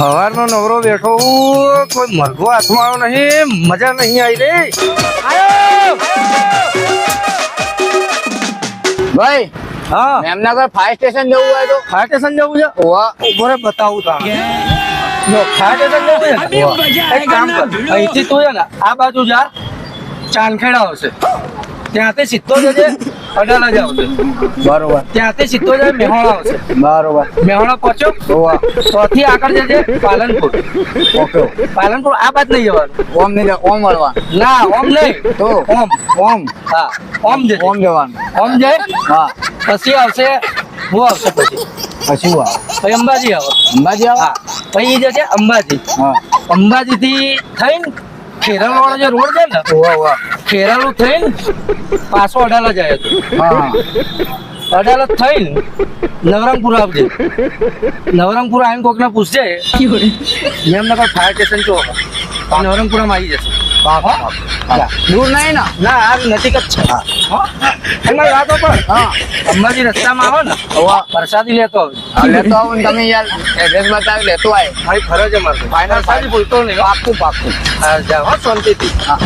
સવારનો નવરો બેઠો હું, કોઈ મરઘો હાથમાં આવ્યો નહીં મજા નહીં આવી રે. ભાઈ હા. મેમનગર ફાયર સ્ટેશન જવું હોય તો? ફાયર સ્ટેશન જવું છે? ઓવા ઉભરે બતાવું તા જો ફાયર સ્ટેશન જવું છે? એક કામ કર. અહીંથી તું છે ને આ બાજુ જા. ચાંદખેડા આવશે. ત્યાંથી સીધો જજે. અડાલા જ બરોબર. ત્યાંથી સીધો જાય મેહોણા આવશે. બરોબર. મેહોણા ત્યાંથી આગળ જજે પાલનપુર. ઓકે. પાલનપુર આ બાદ નહીં જવાનું. ઓમ નહીં ઓમ મળવા ના ઓમ નહીં. તો? ઓમ. ઓમ. હા ઓમ જજે. ઓમ જવાનું. ઓમ જાય. હા. પછી આવશે હું આવશે પછી. પછી હું આવે? પછી અંબાજી આવે. અંબાજી આવે? પછી જશે અંબાજી. હા. અંબાજી થી થઈને ખેરાલ વાળો જે રોડ છે ને ખેરાલું થઈને પાછો અડાલા જાય તો હા. હા અડાલત થઈને નવરંગપુર આવજે. નવરંગપુર આવીને કોકને પૂછજે મેમનગર ફાયર સ્ટેશન જો નવરંગપુરમાં આવી જશે. પાક દૂર નહીં ને. ના આ નજીક જ છે. હા. એમાં વાતો પણ. હા અંબાજી રસ્તામાં આવો ને. ઓવા પ્રસાદી લેતો. લેતો આવો ને તમે યાર. એડ્રેસ બતાવી લેતો આવે મારી ફરજ અમારે Final, પ્રસાદી ભૂલતો નહીં. પાકું પાકું જાઓ શાંતિથી. હા.